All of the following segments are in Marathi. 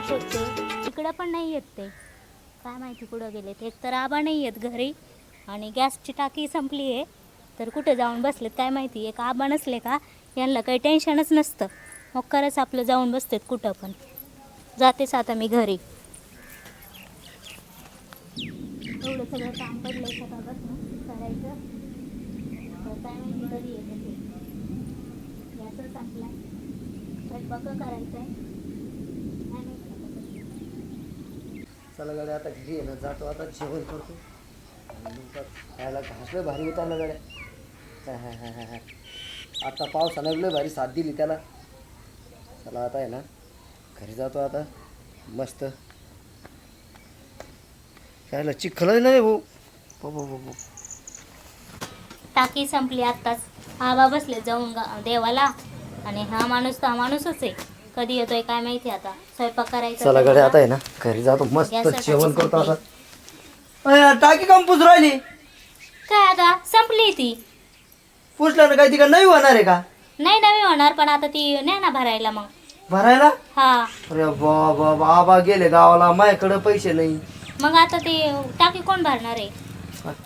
पण शोधते इकडं पण नाही येत ते. काय माहिती कुठं गेलेत एक तर आबा नाही येत घरी आणि गॅसची टाकी संपली आहे. तर कुठं जाऊन बसलेत काय माहिती. एक आबा नसले का यांना काही टेन्शनच नसतं. मग खरंच आपलं जाऊन बसतेत कुठं पण. जातेच आता मी घरी. एवढं सगळं काम पडलं सकाळपासून करायचं. तर काय माहिती घरी येते ते. गॅसच आपला स्वयंपाक करायचा आहे काय माहिती आता कधी. चला गाड्या आता घरी येणं जातो आता जेवण करतो. खायला घासलं भारी उतरलं गाड्या. आता पावसानं लय भारी साथ दिली त्याला. चला आता आहे ना घरी जातो आता मस्त. खायला चिखल नाही भाऊ. हो, टाकी संपली आत्ताच. आबा बसले जाऊन देवाला. आणि हा माणूस तर हा माणूसच आहे. कधी येतोय काय माहिती आता? स्वयंपाक करायचा चला गाड्या. आता आहे ना. घरी जातो मस्त जेवण करतो आता. अय, टाकी कम पुस राहिली? काय आता? संपली ती. पुसलं ना काही तिकडे नाही होणार आहे का? नाही नवी होणार पण आता ती नाही ना भरायला मग. भरायला? हा. अरे बाबा बाबा गेले गावाला माझ्याकडे पैसे नाही. मग आता ती टाकी कोण भरणार आहे?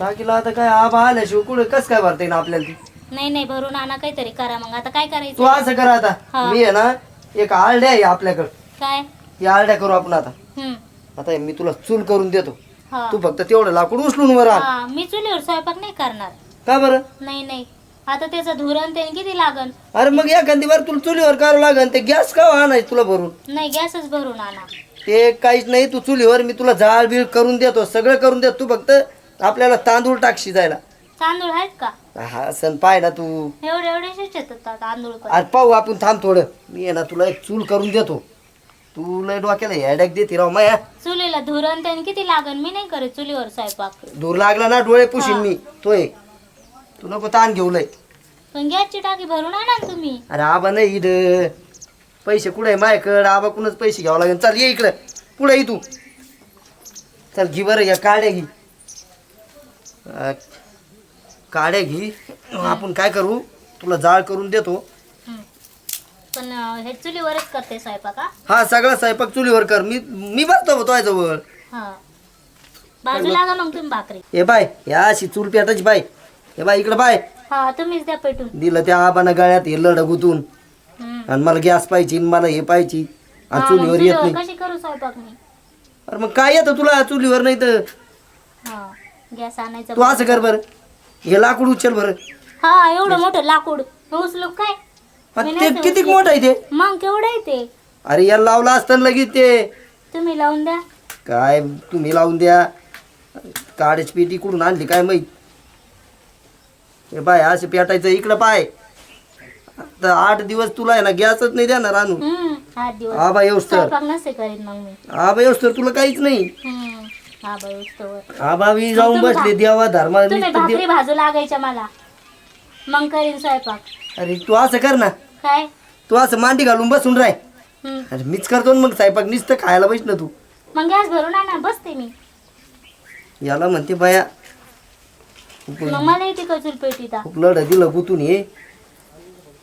टाकीला आता काय आबा आल्याशिवाय कुठे कस काय भरता येईल आपल्याला ती? नाही नाही भरून आणा काहीतरी करा मग. आता काय तू करायचं असं कर आता. हा. मी आहे ना एक आळड्या आहे आपल्याकडं. काय? ती आळड्या करू आपण आता. हम्म. आता मी तुला चूल करून देतो. हा. तू फक्त तेवढं लाकूड उचलून वर आण. हा मी चुलीवर स्वयंपाक नाही करणार. का बरं? नाही नाही. आता त्याचं धुरण ते किती लागन? अरे मग एखादी बार तुला चुलीवर करावं लागेल ते गॅस का आणायचं तुला भरून? नाही गॅसच भरून आणा. ते काहीच नाही. तू चुलीवर मी तुला जाळ बीळ करून देतो. सगळं करून देतो. तू फक्त आपल्याला तांदूळ टाक शिजायला तांदूळ आहेत का? हा सण पाय ना तू. एवढे एवढे येतात तांदूळ पण. आज पाहू आपण थांब थोडं. मी आहे ना तुला एक चूल करून देतो. तू लय डोक्याला हेडॅक देते राव माया. चुलीला धुरण त्याने किती लागन? मी नाही करत चुलीवर स्वयंपाक. दूर लागला ना डोळे पुशीन. मी. तो एक. तू नको ताण घेऊ लय. पण गॅसची टाकी भरून आणा ना तुम्ही. अरे आबा नाही इथं. पैसे कुठे आहे माझ्याकडं आबाकडूनच पैसे घ्यावं लागेल? चल ये इकडं. पुढे ये तू? चल घे बरं या काड्या घे. अं, काड्या घे. आपण काय करू? तुला जाळ करून देतो. पण अं, हे चुलीवरच करते स्वयंपाक हा? हा सगळा स्वयंपाक चुलीवर कर. मी मी बसतो तो जवळ हा. बाजू लागा मग तुम्ही भाकरी. हे बाय या अशी चूल पेटाची बाय. हे बाय इकडं बाय. हा तुम्हीच द्या पेटून. दिलं त्या आबानं गळ्यात हे लढ गुतून. हम्म. आणि मला गॅस पाहिजे आणि मला हे पाहिजे. हा, आणि मग चुलीवर येत चुलीवर नाही. कशी करू स्वयंपाक मी? अरे मग काय येतं तुला? चुलीवर नाही तर. हा गॅस आणायचा तू असं कर बरं. हे लाकूड उचल बरं. हा एवढं मोठं लाकूड. उचलू काय? आणि मी ते नाही किती. मोठं आहे ते? मग केवढं आहे ते? अरे याला लावलं असतं लगेच ते. तुम्ही लावून द्या. काय तुम्ही लावून द्या. काड्याची पेटी कुठून आणली काय माहीत? हे बाय असं पेटायचं इकडं पाय. आता आठ दिवस तुला आहे ना गॅसच नाही देणार आणून. हम्म आठ दिवस. आबा येऊस तर. स्वयंपाक नसते करीत मग मी. आबा येऊस तर तुला काहीच नाही. हम्म. हा बरोबर आबा बी जाऊन तुम्ही बसले भा- देवा धर्मा तुम्ही भाकरी भाजू लागायच्या मला. मग करीन स्वयंपाक. अरे तू असं कर ना. काय? तू असं मांडी घालून बसून राह. हम्म. अरे मीच करतो ना मग स्वयंपाक नुसतं खायला बस ना तू. मग गॅस भरून आणा बसते मी. याला म्हणते बाया मग मला येते का चूल पेटीता? खूप लढ दिलं गुतून हे.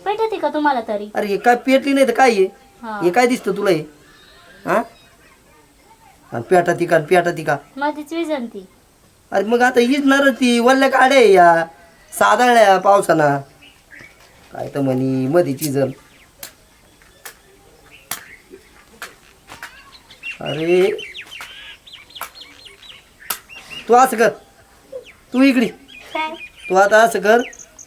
पेटते का तुम्हाला तरी? अरे हे काय पेटली नाही तर काय हे? हा. हे काय दिसतं तुला हे? हा? आणि पेटा ती का आणि पेटा ती का मध्येच विजंती अरे मग आता हिजणार ती वल्ल्या काड्या आहे या साधाळ्या पावसाना. काय तर म्हणी मध्ये चिजल अरे. तू असं कर. तू इकडे. काय? तू आता असं कर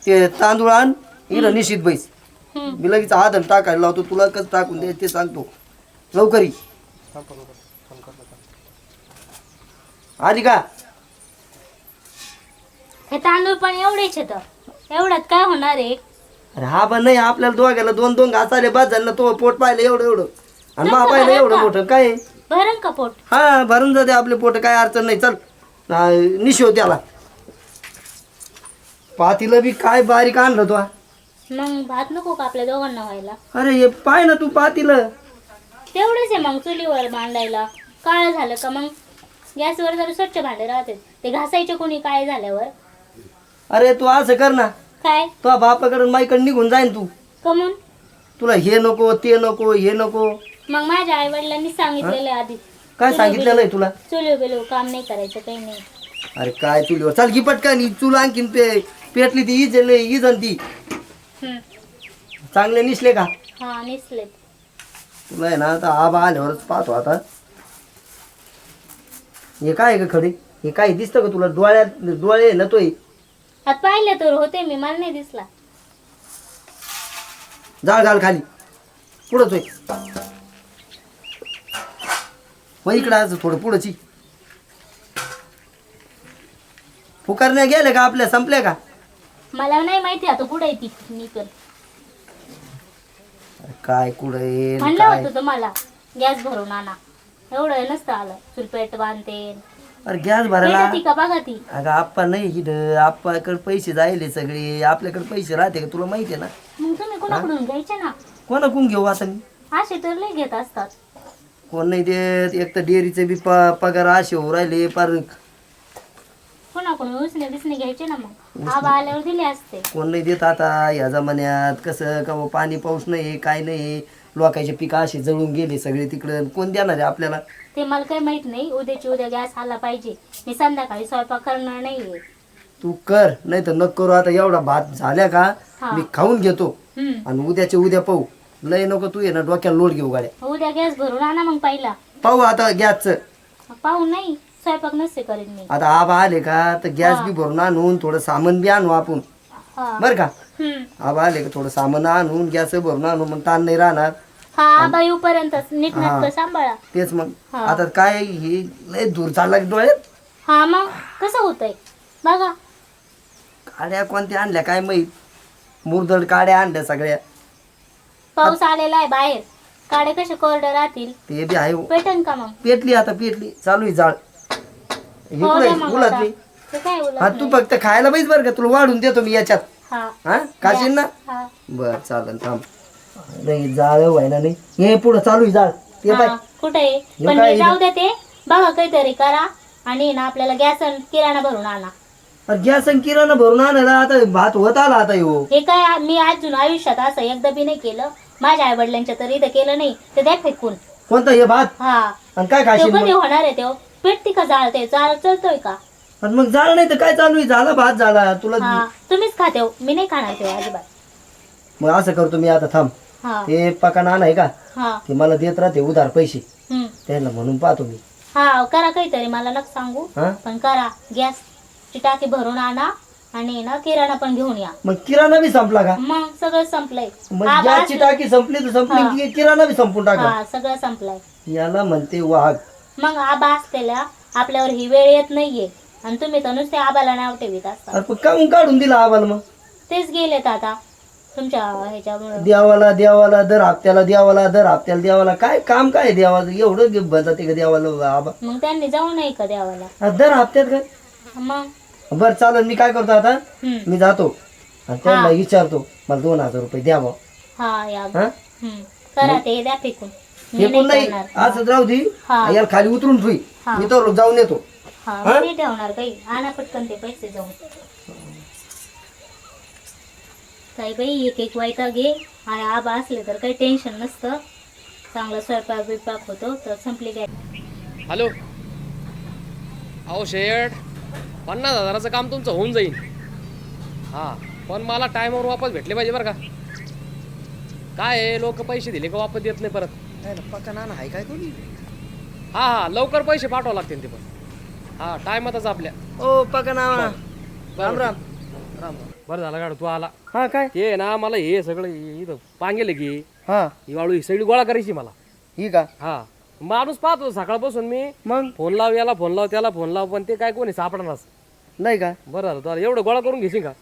ते तांदूळ आण इकडं निश्चित बैस. हम्म. मी लगेच आदन टाकायला लावतो तुला कसं टाकून द्यायचं ते सांगतो. लवकर ये. आली का? हे तांदूळ पण एवढेच येतं एवढ्यात काय होणार आहे? अरे हा पण नाही आपल्याला दोघायला दोन दोन घास आले बाद झालं तो पोट पाहिलं एवढं एवढं. आणि मा पाहिलं एवढं? मोठं काय? आहे? भरण का पोट? हा भरून जाते आपले पोट काय अडचण नाही चल. निशो त्याला. पातीला बी काय बारीक आणलं तो. मग भात नको का आपल्या दोघांना व्हायला? अरे हे पाय ना तू पातीलं. तेवढंच आहे मग चुलीवर मांडायला काळं झालं का मग? गॅसवर जरा स्वच्छ भांडे राहते. ते घासायचे कोणी काय झाल्यावर? अरे तू असं कर ना. काय? तो बापाकडून माईकडे निघून जाईन तू. कमून? तुला हे नको ते नको हे नको. मग माझ्या आई वडिलांनी सांगितलेलं आहे आधी. काय सांगितलेलं आहे तुला? चुलो बिलो काम नाही करायचं काही नाही. अरे काय चुलीवर? चाल की पटकन चुल आणखीन पे पेटली ती इज इज आणि ती. हम्म. चांगले निसले का? हा निसलेत. तुला आहे ना आता आबा आल्यावरच पाहतो आता. हे काय का खडे हे काय दिसतं का तुला? डोळ्यात डोळे ना तोय आता पाहिलं तर होते मी मला नाही दिसला. जाळ घाल खाली. होय मग इकडं आज थोडं पुढंची फुकारण्या गेल्या का? आपल्या संपल्या का? मला नाही माहिती आता कुठे ती निकल अरे काय कुठं आहे? म्हणलं काय? होतं तुम्हाला गॅस भरून आणा. एवढं नसतं आलं. चुलपेट बांधते अरे गॅस भरायला? भेटती का बघा ती अगं आप्पा नाही इथं. आप्पाकडे पैसे जायले सगळे. आपल्याकडे पैसे राहते का तुला माहिती आहे ना? मग तुम्ही कोणाकडून घ्यायचे ना? कोणाकडून घेऊ आता मी? असे तर लय घेत असतात. कोण नाही देत. एक तर डेअरीचे बी प पगार असे होऊ राहिले. पार कोणाकडून उसने बिसने घ्यायचे ना मग? आबा आल्यावर दिले असते. कोण नाही देत आता. या जमान्यात कसं का बुवा पाणी पाऊस नाही काय नाही. लोकांचे पिकं असे जळून गेले सगळे तिकडं. कोण देणार आहे आपल्याला? ते मला काही माहीत नाही. उद्याची उद्या गॅस आला पाहिजे. मी संध्याकाळी स्वयंपाक करणार नाहीये. तू कर नाही तर नको करू. आता एवढा भात झाल्या का हा. मी खाऊन घेतो. हम्म. आणि उद्याचे उद्या पाहू. लय नको तू ये ना डोक्याला लोड घेऊ गाड्या. उद्या गॅस भरून आणा मग पहिला. पाहू आता गॅसचं. पाहू नाही. स्वयंपाक नसते करीन मी. आता आबा आले का तर गॅस हा. बी भरून आणून थोडं सामान बी आणू आपण. हा. बरं का? हम्म. आबा आले का थोडं सामान आणून गॅस भरून आणू मग ताण नाही राहणार. हा आबा येऊपर्यंत नीट हा. नाटक सांभाळा. तेच मग. हा. आता काय हे? लय दूर चालला की डोळ्यात? हा मग कसं होतंय? बघा. काड्या कोणत्या आणल्या काय माहीत? मुरदड काड्या आणल्या सगळ्या. पाऊस आलेला आहे बाहेर. काडे कसे कोरडे राहतील? ते बी आहे हो. पेटन का मग? पेटली आता पेटली. चालू आहे जाळ. हे हो कुठे मग. ते काय हा उलट तू फक्त खायला पाहिजे बरं का? तुला वाढून देतो मी याच्यात. हा. हा? खाशील ना? हा. बर चालेल थांब. नाही जाळ व्हायला नाही हे पुढं चालू आहे जाळ. ते पाय हा, कुठे आहे? हे पण काय मी जाऊ दे ते. बघा काहीतरी करा आणि ना आपल्याला गॅस आणि किराणा भरून आणा. गॅस आणि किराणा भरून आणायला आता भात होत आला आता हो हे काय आ- मी अजून आयुष्यात असं एकदा बी नाही केलं. माझ्या आई वडिलांच्या तर इथं केलं नाही. ते द्या फेकून. कोणता हे भात? हा. आणि काय तो खाशील कधी मग? होणार आहे तो? पेटती का जाळते जाळ चलतोय का? आणि मग जाळ नाही तर काय चालू आहे? झाला भात झाला. तुला हा. तुम्हीच खाते हो. मी नाही खाणार ते अजिबात. मग असं करतो मी आता थांब. हा. ते पकान आहे का? हा. ते मला देत राहते उधार पैसे. हम्म. त्यांना म्हणून पाहतो मी. हा करा काहीतरी मला नका सांगू. हा? पण करा गॅसची टाकी भरून आणा आणि ना किराणा पण घेऊन या. मग किराणा बी संपला का? मग सगळं संपलंय. मग गॅसची टाकी संपली तर संपली. की किराणा बी संपून टाका. हा सगळं संपलंय. याला म्हणते वाघ. मग आबा असलेल्या आपल्यावर ही वेळ येत नाहीये. आणि तुम्ही तर नुसते आबाला नाव ठेवीत असता. अरे पण काहून काढून दिला आम्हाला मग? तेच गेलेत आता. तुमच्या ह्याच्यामुळे. देवाला देवाला दर हप्त्याला देवाला दर हप्त्याला देवाला काय काम काय देवाचं? एवढं गे- जाते का देवाला आबा मग त्यांनी जाऊ नये का देवाला? दर हप्त्यात काय? मग? बरं चालेल मी काय करतो आता? हम्म. मी जातो. आणि त्यांना. विचारतो मला दोन हजार रुपये द्यावं हा या. हा? हम्म. करा ते द्या फेकून. मी हे पण नाही नाही करणार. असं राहू दे. हा. याला खाली उतरून ठुई हा. मी तर जाऊन येतो. हा? मी नाही ठेवणार काही आणा पटकन ते पैसे जाऊन. काही बाई एक एक वायता घे. आणि आबा असले तर काही टेन्शन नसतं. चांगला स्वयंपाक बिपाक होतो तर संपली काय? हॅलो. अहो शेठ पन्नास हजाराचं काम तुमचं होऊन जाईल हां पण मला टायमावर वापस भेटले पाहिजे बरं का? काय आहे लोक पैसे दिले का वापस देत नाही परत? पक्का ना आहे काय कोणी? हां हां लवकर पैसे पाठवावं लागतील ते पण. हां टायमातच आपल्या. ओ पक्का ना राम राम. बरं झालं गाड तू आला. हा काय? ते ना मला हे सगळं हे इथं पांगेले की हा. ही वाळू ही सगळी गोळा करायची मला. ही का? हां. माणूस पाहतो सकाळपासून मी. मग? फोन लाव याला फोन लाव त्याला फोन लाव पण ते काय कोणी सापडणार? नाही का? बरं झालं तू एवढं गोळा करून घेशील का?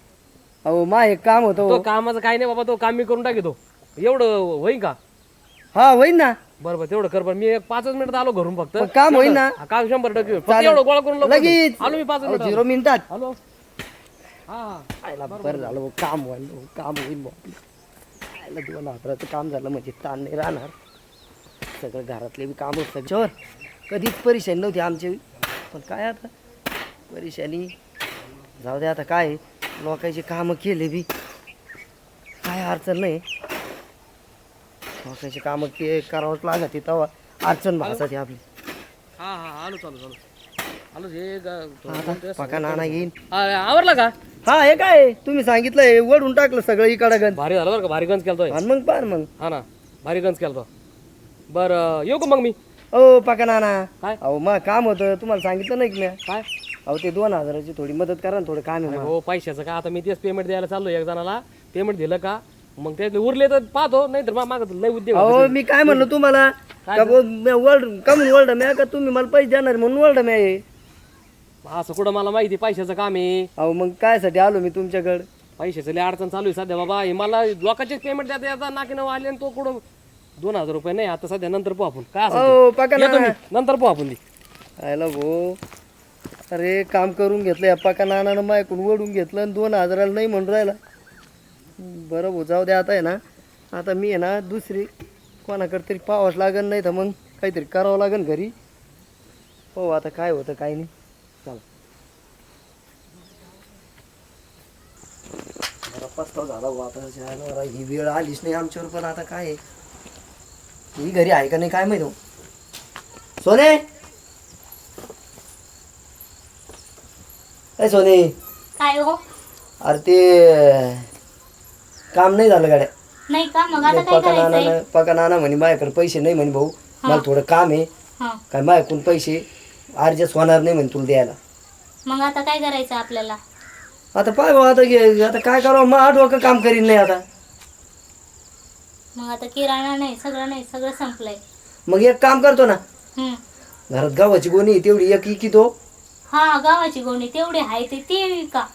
अहो मा एक काम होतं तो हो. कामाचं काय नाही बाबा तो काम मी करून टाकतो. एवढं होईन का? हा होईन ना. बरं बरं तेवढं कर बरं मी एक पाचच मिनिटात आलो घरून फक्त. पण काम होईन ना? हा, काम शंभर टक्के होईल. फक्त चालेल. एवढं गोळा करून लवकर लगेच. आलो मी पाच अहो, मिनिटात. झिरो मिनिटात. आलो आयला बरं झालं भाऊ, काम होईल भाऊ, काम होईल भाऊ. आयला दोन हजाराचं काम झालं म्हणजे ताण नाही राहणार. सगळं घरातले बी काम होतं. चोर कधीच परेशानी नव्हती आमची. पण काय आता? परेशानी. जाऊ दे आता काय लोकांचे कामं केले बी. काय अडचण नाही. ठोकायचे कामं के करावंच लागत तेव्हा. अडचण भासाची आपली. हा हा आलो चालू चालू. आता पका नाना येईन. आवरलं का? हा हे काय तुम्ही सांगितलंय वडून टाकलं सगळं इकडं गण भारी झालं बरं का भारी गंज केलतोय. आणि मग पार मग. हा ना भारी गंज केलतो. बरं येऊ का मग मी? ओ पका नाना. काय? अहो मग काम होतं तुम्हाला सांगितलं नाही की मी? काय? अहो ते दोन हजाराची थोडी मदत करा ना थोडं काम आहे अरे मला. हो पैशाचं का? आता मी तेच पेमेंट द्यायला चाललो एक जणाला. पेमेंट दिलं का? मग ते उरले तर पाहतो नाही तर मागत लय उद्योग. अहो मी काय म्हणलं तुम्हाला? का वर्ल्ड कमून वर्ल्ड म्या का? तुम्ही मला पैसे देणार म्हणून वर्ल्ड म्या. असं कुठं मला माहिती पैशाचं काम आहे. अहो मग कायसाठी आलो मी तुमच्याकडे? पैशाचं लय अडचण चालू आहे सध्या बाबा. हे मला लोकांचेच पेमेंट द्या द्या नाकी नाव आले आणि तो कुठं? दोन हजार रुपये नाही आता सध्या नंतर पाहू आपण. काय अहो नाना. नंतर पाहू आपण ती. आयला भाऊ अरे काम करून घेतलं या पका नानानं मायकून ओढून घेतलं आणि दोन हजाराला नाही म्हणून राहिला. बरं भाऊ जाऊ द्या आता आहे ना. आता मी आहे ना दुसरी कोणाकडे तरी पाहावंच लागेल नाही तर मग काहीतरी करावं लागेल घरी. हो आता काय होतं काय नाही. चला. पस्ताव झाला जरा ही वेळ आलीच नाही आमच्यावर पण आता काय आहे? ही घरी आहे का नाही काय माहिती हो. सोने? ए सोने. काय हो? अरे ते काम नाही झालं गाड्या. नाही का? मग आता काय पका करायचंय? नाना पका नाना म्हणे माझ्याकडे पैसे नाही म्हणे भाऊ. मला थोडं काम आहे. हा. काय माझ्याकडून पैसे अर्जस्ट होणार नाही म्हणे तुला द्यायला. मग आता काय करायचं आपल्याला? आता पाय भाऊ आता घे आता काय करावं? मग आठ डोकं काम करीन नाही आता. मग आता किराणा नाही सगळं नाही सगळं संपलंय. मग एक काम करतो ना. हम्म. घरात गव्हाची गोणी आहे, तेवढी एक इकी तो. हा गावाची गोणी तेवढी आहे ते ते का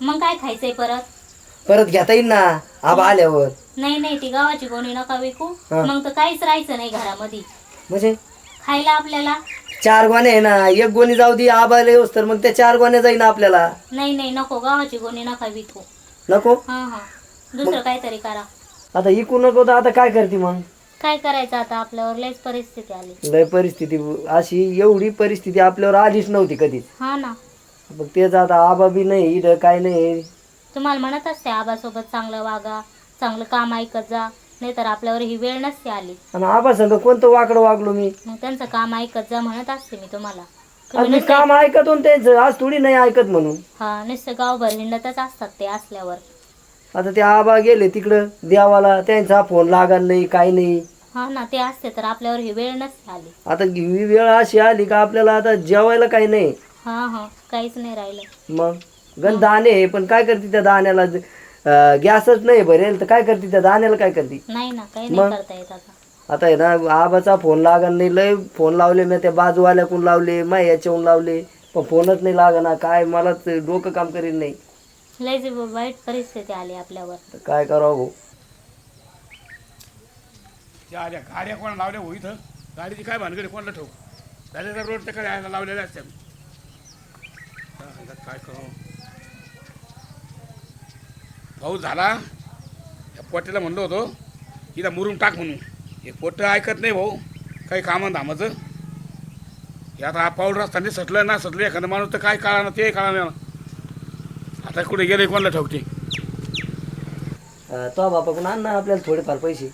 मग काय खायचंय परत? परत घेता येईल ना आबा आल्यावर. नाही नाही ती गावाची गोणी नका विकू. हा. मग तर काहीच राहायचं नाही घरामध्ये. म्हणजे? खायला आपल्याला? चार गोण्या आहे ना एक गोणी जाऊ दे आबा येऊस तर मग त्या चार गोण्या जाईन आपल्याला. नाही नाही नको गावाची गोणी नका विकू. नको? हा हा. दुसरं काहीतरी करा. आता इकू नको तर आता काय करते मग? काय करायचं आता? आपल्यावर लयच परिस्थिती आली. लय परिस्थिती अशी एवढी परिस्थिती आपल्यावर आलीच नव्हती कधीच. हा ना. मग तेच आता आबा बी नाही इथं काय नाही. तुम्हाला म्हणत असते आबासोबत चांगलं वागा चांगलं काम ऐकत जा. नाहीतर आपल्यावर ही वेळ नसते आली. आणि आबा संग कोणतं वाकडं वागलो मी? मग त्यांचं काम ऐकत जा म्हणत असते मी तुम्हाला. आणि मी काम ऐकत त्यांचं आज थोडी नाही ऐकत म्हणून. हा नुसतं गावभर हिंडतच असतात ते असल्यावर. आता ते आबा गेले तिकडं देवाला त्यांचा फोन लागत नाही काही नाही. हा ना ते असते तर आपल्यावर ही वेळ नसते आली. आता ही वेळ अशी आली का आपल्याला आता जेवायला काही नाही? हा हा काहीच नाही राहिलं. मग? गण दाणे आहे पण काय करते त्या दाण्याला? गॅसच नाही भरेल तर काय करते त्या दाण्याला काय करते? नाही ना काही मग? नाही करता येत आता. आता आहे ना आबाचा फोन लागत नाही लय फोन लावले मी त्या बाजूवाल्याकडून लावले माय याच्याहून लावले पण फोनच नाही लागना काय मला ते डोकं काम करीत नाही. वाईट परिस्थिती आली आपल्यावर. तर काय करावं भाऊ? त्या आल्या गाड्या कोणा लावल्या हो इथं? गाडीची काय भानगडी कोणाला ठेवू? झाले तर रोडकडे यायला लावलेल्या असत्या. आता काय करू पाऊस झाला. या पोट्याला म्हणलो होतो इथं मुरुम टाक म्हणून. हे पोटं ऐकत नाही भाऊ काही कामं धामाचं. हे आता हा पाऊल रस्ता नाही सटलं ना सटलं एखादा माणूस तर काय कळा ना ते कळा आता कुठे गेले कोणाला ठेवते अं, तो बापाकडून आण ना आपल्याला थोडेफार पैसे.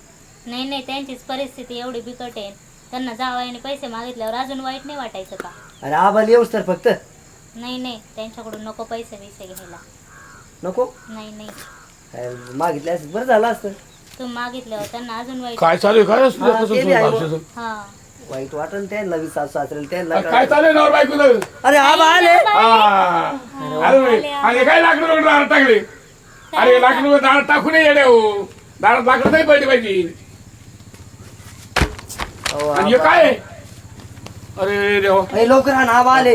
नाही नाही त्यांचीच परिस्थिती एवढी बिकट आहे. त्यांना जावयाने पैसे मागितल्यावर अजून वाईट नाही वाटायचं का? अरे आबाला येऊस तर फक्त. नाही नाही त्यांच्याकडून नको पैसे बिसे घ्यायला. नको? नाही नाही. काय मागितले असत बरं झालं असतं. तुम्ही मागितल्यावर त्यांना अजून वाईट काय चालू आहे? काय हा, ते बी आहे. बुवा. असं हा. वाईट वाटन त्यांना बी सासू सासरेल त्यांना काय चालू आहे नवर बायको अरे आबा आले. हा. अरे आणि काय लाकडं दारात टाकले? अरे लाकडं दारात टाकू नये येडे हो. दारात लाकडं नाही पडली पाहिजे. अहो, आणि हे आबा. काय? आहे? अरे देव. लवकर आण आबा आले.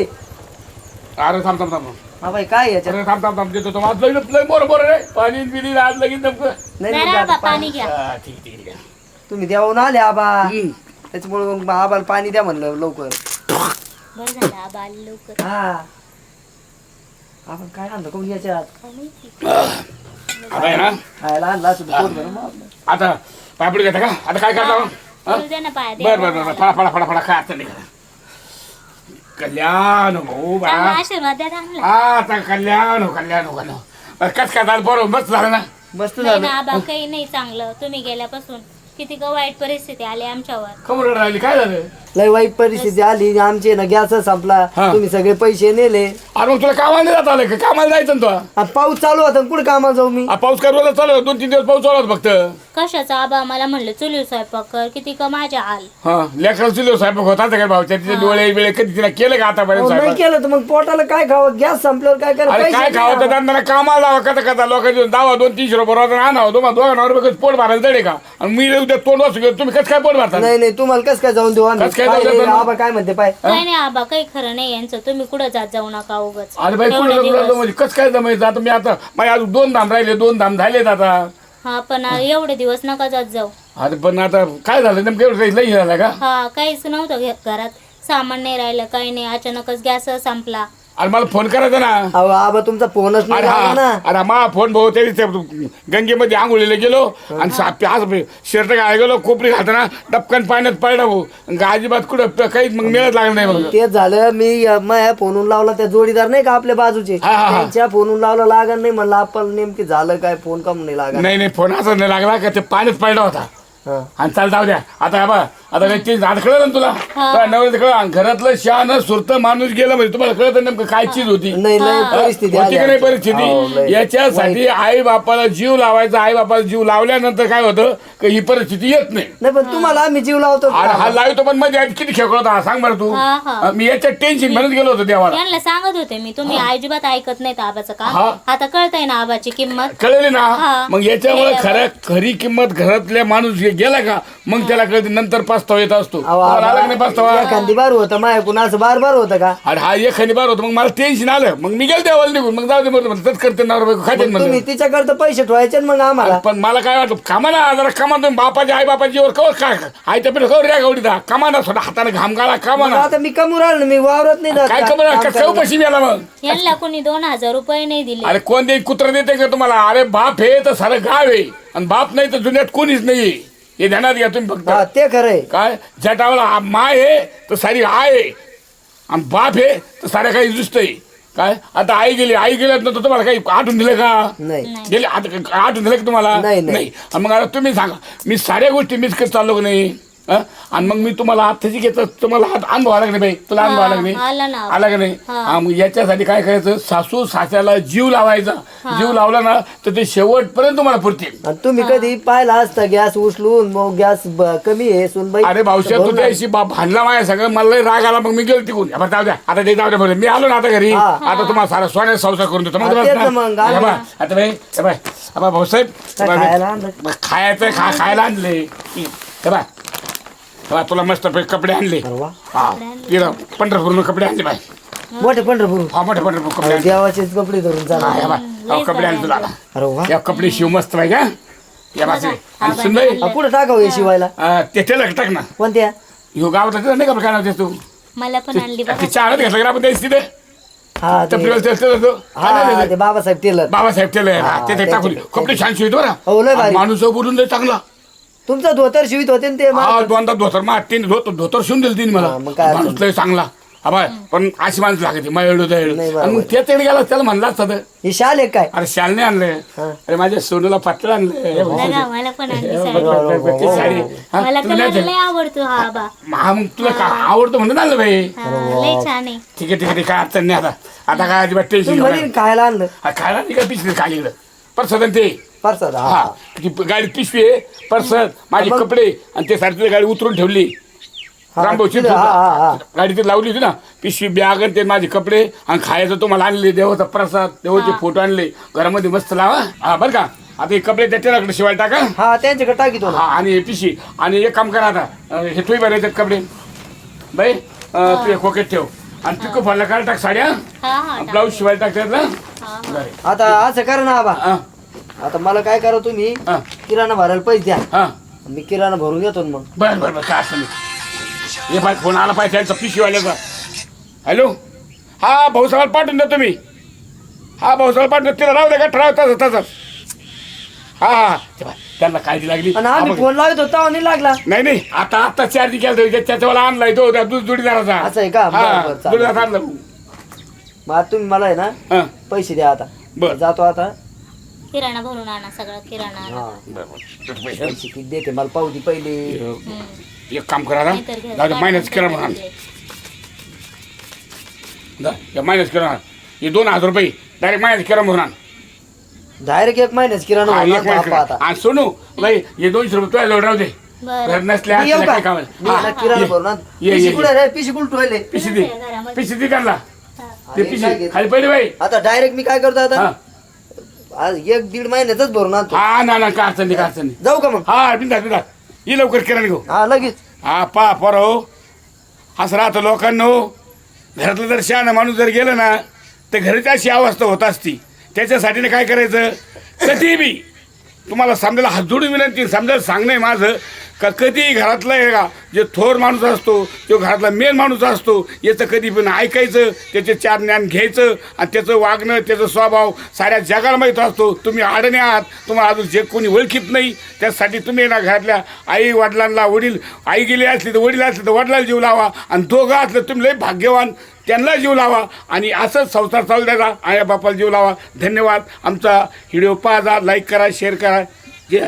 अरे थांब थांब थांब. हा बाई काय याच्यात? अरे थांब थांब थांब देतो तो आज लगेच लय मोर मोर रे. पाणी बिनी आज लगेच नेमकं नाही जरा नाही, आबा जात, पाणी घ्या. हा, ठीक ठीक ठीक. आहे. तुम्ही देवाहून आले आबा. त्याच्यामुळे मग आबाला पाणी द्या म्हणलं लवकर. बरं झालं आबा आले लवकर. हा. आपण काय आणलं कोण याच्यात? काय माहिती. आता आहे ना? खायला आणला असं पोट भरून मग आपलं. आता पापडी घेता का? आता काय करता बोलू दे ना पाया बर बर बर फळा फळा फळा फळा काय आता नाही कल्याण भाऊ बा. चांगला आशीर्वाद द्या चांगला. आता कल्याण हो कल्याण. हो कल्याण कस काय झालं? बरोबर मस्त झालं ना? मस्त नाही झालं. ना आबा काही नाही चांगलं. तुम्ही गेल्यापासून किती का वाईट परिस्थिती आली आमच्यावर. खबर राहिली काय झालं? लय वाईट परिस्थिती आली आमचे ना गॅस संपला हा. तुम्ही सगळे पैसे नेले. अरे मग तुला कामाला नाही जाता आलं का? कामाला जायचं ना तुला? आणि पाऊस चालू होता कुठे कामाला जाऊ मी? आ, पाऊस करवायला चालू होता, दोन तीन दिवस पाऊस चालू होता फक्त. कशाचा आबा? मला म्हणलं चुलीवर स्वयंपाक कर किती का माझ्या हाल? हा लेकराला स्वयंपाक होता का भाऊच्या तिथे डोळे बिळे कधी तिला केलं का आतापर्यंत अहो, नाही स्वयंपाक? केलं तर मग पोटाला काय खावं? गॅस संपल्यावर काय करा अरे काय खावं? तर त्यांना कामाला लावा कथा कथा लोकांची दावा दोन तीनशे रुपये रोज आणावं तुम्हाला दोघांवर रुपये पोट भरायला जडे का? आणि मी उद्या तोंड वाचू तुम्ही कसं काय पोट भरता? नाही नाही तुम्हाला कसं काय जाऊन देऊ आम्ही? कसं काय काय? आबा काय म्हणते पाय? काही नाही आबा काही खरं नाही यांचं. तुम्ही कुठं जात जाऊ नका उगच. अरे बाई एवढे कुठं दिवस. म्हणजे कसं काय जमायचं आता मी आता माझे अजून दोन धाम राहिले दोन धाम झालेत आता. हा पण एवढे दिवस नका जात जाऊ. अरे पण आता काय झालं? नेमकं एवढं काही लई झालं का? हा काहीच नव्हतं घे- घरात. सामान नाही राहिलं काही नाही. अचानकच गॅस संपला. अरे मला फोन करायचा ना. अहो आबा तुमचा फोनच नाही अरे हा मा फोन भाऊ ते गंगेमध्ये आंघोळीला गेलो आणि साप आज शर्ट घालायला गेलो कोपरी घालताना टपकन पाण्यात पडला भाऊ. अजिबात कुठं काहीच मग मिळत लागलं नाही मग तेच झालं मी अ, फोनून लावला त्या जोडीदार नाही का आपल्या बाजूचे? हा, हा, हा. त्यांच्या फोनून लावला लागत नाही. म्हणलं आपण नेमकी झालं काय? फोन कम नाही लागत नाही नाही फोन असा नाही लागला का? ते पाण्यात पडला होता. हा. आणि चाल जाऊ द्या. आता हा बा आता व्यक्ती झाड कळलं ना तुला? तुला नवऱ्याचं कळलं? घरातलं शहाणं सुरत माणूस गेलं म्हणजे तुम्हाला कळत नेमकं काय चीज होती? नाही लय परिस्थिती होती का नाही हो, लय. परिस्थिती याच्यासाठी आई बापाला जीव लावायचा. आई बापाला जीव लावल्यानंतर काय होतं? की ही परिस्थिती येत नाही. नाही पण तुम्हाला आम्ही जीव लावतो हा लावतो पण मध्ये किती खेळ होता? सांग बरं तू. हा, हा. मी याच्यात टेन्शन म्हणत गेलो होतो देवाला. यांना सांगत होते मी तुम्ही अजिबात ऐकत नाहीत आबाचं हा. काम आता कळतंय ना आबाची किंमत? कळले ना? हा. मग याच्यामुळे. खऱ्या खरी किंमत घरातल्या माणूस गे- गेला का? मग त्याला कळते नंतर पस्तावा येत असतो. अहो, तुम्हाला आला का नाही आबा, पस्तावा एखादी बार होतं माझ्या कुणाचं बार बार होतं का? अरे हा एक खनी बार होतो मग मला टेन्शन आलं. मग मी गेलो देवाला निघून. मग जाऊ दे म्हणलं तच करते नवरा बायको खाते म्हणलं. तुम्ही तिच्याकडे पैसे ठेवायचे मग आम्हाला. पण मला काय वाटतं कामाना जरा कमा तुम्ही बापाच्या आई बापाची वर कवर काय आयच्या पेट कवर रे गवडी दा. कामाना स्वतः हाताने घाम गाळा मग कामाना आता मी कमू राहिलो ना, मी वावरत नाही जात काय का- काम कसं करायला. पशी गेला मग? यांना कोणी दोन हजार रुपये नाही दिले. अरे कोण दे कुत्र देते का तुम्हाला? अरे बाप हे तर सारं गाव आहे. आणि बाप नाही तर दुनियात कोणीच नाही हे ध्यानात घ्या तुम्ही फक्त. ते खरंय. काय? ज्या माय आहे तर सारी आय आहे. आणि बाप आहे तर साऱ्या काही दुसतंय काय? आता आई गेली आई गेल्यानंतर तुम्हाला काही आठवून दिलं का? नाही. गेले आता आठवून दिलं का तुम्हाला? नाही, नाही. आणि मग आता तुम्ही सांगा मी साऱ्या गोष्टी मिस करत चाललो का नाही? आणि मग मी तुम्हाला आत्ताची घेतो तुम्हाला हात अनुभव नाही बाई. तुला अनुभव आला का नाही. हा, आला ना. आला का नाही? हा. मग याच्यासाठी काय करायचं? सासू सास्याला जीव लावायचा. जीव लावला ना तर ते शेवटपर्यंत तुम्हाला पुरतील. आणि तुम्ही कधी पाहिला असता गॅस उचलून? मग गॅस ब- कमी आहे सुनबाई अरे भाऊशा तू त्याशी भांडला माझ्या सगळं मला लय राग आला मग मी गेलो तिकून बरं जाऊ द्या. आता ते जाऊ द्या बरं मी आलो ना आता घरी. हा. आता तुम्हाला सारा सोन्याचा संसार करून देतो. मग हा, तुम्हाला- तेच ना मग, आलो बा, ना. आता बाई हे भाऊसाहेब. काय बा, खायला आणलं? बा, खायचं खा खायला आणले हे बा हे बा, तुला मस्त पैकी कपडे आणले. अरे वा. हा तिला पंढरपूरनं कपडे आणले बाय मोठे पंढरपूर? हा मोठे पंढरपूर कपडे अरे आणले. देवाचेच कपडे धरून हा, चाला बा, हा, कपडे आणले तुला. अरे वा. या कपडे शिव मस्त पाहिजे हा? या बाजू आणि. हा, टाकावं हे शिवायला? ते तेल टाक ना. कोणत्या? ह्यो गावात नाही का काय नाव तू मला पण आणली ते बघा चाळत घेतलं का आपण तिथे? हा ते टपरीवर. हा नाही ते बाबासाहेब टेलर बाबासाहेब हा, ते ते टाकून. कपडे छान शिवतो बरं. हो, लय भारी. आणि माणूस बोलून लय चांगला. तुमचा धोतर शिवित होते ना ते मा- हा दोनदा धोतर मा तीन धोतर धोतर शिवून दिलं तिने मला. हा, मग काय माणूस लय चांगला. हा बाय पण अशी माणसं लागते मग एवढं नाही, आणि बरोबर. मग ते तेल गेला त्याला म्हणला असता तर. ही शाल आहे काय? अरे शाल नाही आणले. हा. अरे माझ्या सोनूला पातळ आणले. हे बघ. बघा मला पण आणली हे साडी. बघ, ती साडी. हा, मला तुला कलर नाही लय आवडतो हा आबा हा, मग तुला का आवडतं म्हणून आणलं बाई. हा, लय छान आहे. ठीक आहे ठीक आहे ठीक आहे, काय अडचण नाही आता. आता काय अजिबात तुम्ही टेन्शन म्हणे खायला आणलं. खायला नाही का पिशवी खाली इकडं? परसद ते. परसाद हा हा. ती गाडी पिशवी आहे परसद माझे मग- कपडे आणि ते सारखी गाडी उतरून ठेवली. हा, रामभाऊची तिथं, हा, हा, हा. गाडी तिथे लावली होती ना पिशवी बॅग आणि ते माझे कपडे आणि खायचं तुम्हाला आणले देवाचा प्रसाद देवाचे फोटो आणले. घरामध्ये मस्त लावा. हा बरं का? आता हे कपडे त्या शिवायला टाका. हा त्यांच्याकडे टाकीतो ना. हा आणि हे पिशवी. आणि एक काम करा आता अं, हे तुम्ही बरं कपडे. बाई अं, तू हे खोकेत ठेव. आणि पिको फळला काय टाक साड्या. ब्लाऊज शिवायला टाक त्यातला. हा, बरे. आता असं करा ना आबा हा. आता मला काय करा तुम्ही? हा. किराणा भरायला पैसे द्या. हा. मी किराणा भरून घेतो ना मग. बर बर बर काय असं नाही हे बाय फोन आला पाहिजे त्यांचा पिशवीवाल्याचा हॅलो? हा भाऊसाहेब पाठवून द्या तुम्ही. हा भाऊसाहेब पाठवून द्या. तिला राहू दे का? ठराव तसं तसं हा हा ते बाय, त्यांना काळजी लागली. आणि हा, आम्ही. फोन लावत होता आणि लागला. नाही नाही आता आता चार्ज केला होता त्याच्यावाला आणलाय तो त्या दूध जोडीदाराचा असं आहे का? बरं, हा बरं, चालेल. जोडीदार आणला. मग आता तुम्ही मला आहे ना हा. पैसे द्या आता. बर. जातो आता. किराणा भरून आणा सगळा किराणा. आणा. हा. बरं पैसे पैसे किती देते? मला पावती पहिले. एक काम करा ना. नाहीतर घर जाऊ दे महिन्याच किराणा बांधून म्हणा. ठेवायचे. जा या महिन्याच किराणा हे दोन हजार रुपये. डायरेक्ट महिन्याच किराणा म्हणा. डायरेक्ट एक महिन्याच किराणा हा, एक होणार आता. सोनू बाई हे दोनशे रुपये तुला जोड राहू दे. बरं. घर नसल्या मी येऊ का. मी हा, किराणा. भरून आण. पिशी कुठे रे? पिशी कुठे ठेवले? पिशी दे. घरामध्ये. पिशी दे त्यांना. हा. ते अरे, पिशी घेत? खाली पहिले बाई. आता डायरेक्ट मी काय करतो हा. आता आज एक दीड महिन्यातच भरून आणतो. हा ना ना काय अडचण नाही काय अडचण नाही. जाऊ का मग? हा बिंदा बिंदा. ये लवकर किराणा घेऊ हा लगेच. हा पा परो असं राहतं लोकांनो. घरातलं जर शहाणा माणूस जर गेलं ना तर घराची अशी अवस्था होत असती. त्याच्यासाठी काय करायचं? कधी बी तुम्हाला समजायला हात जोडून विनंती समजायला सांगणं आहे माझं. का कधीही घरातलं आहे का जे थोर माणूस असतो तो घरातला मेन माणूस असतो याचं कधी पण ऐकायचं त्याचे चार ज्ञान घ्यायचं आणि त्याचं वागणं त्याचा स्वभाव साऱ्या जगाला माहीत असतो. तुम्ही आडणे आहात तुम्हाला अजून जे कोणी ओळखीत नाही त्यासाठी तुम्ही ना घरातल्या आई वडिलांना वडील आई गेली असली तर वडील असले तर वडिलाला जीव लावा आणि दोघं असलं तुम्ही लय भाग्यवान. त्यांना जीव लावा आणि असंच संसार चालू द्यायचा आया बापाला जीव लावा. धन्यवाद. आमचा व्हिडिओ पाहा लाईक करा शेअर करा. जे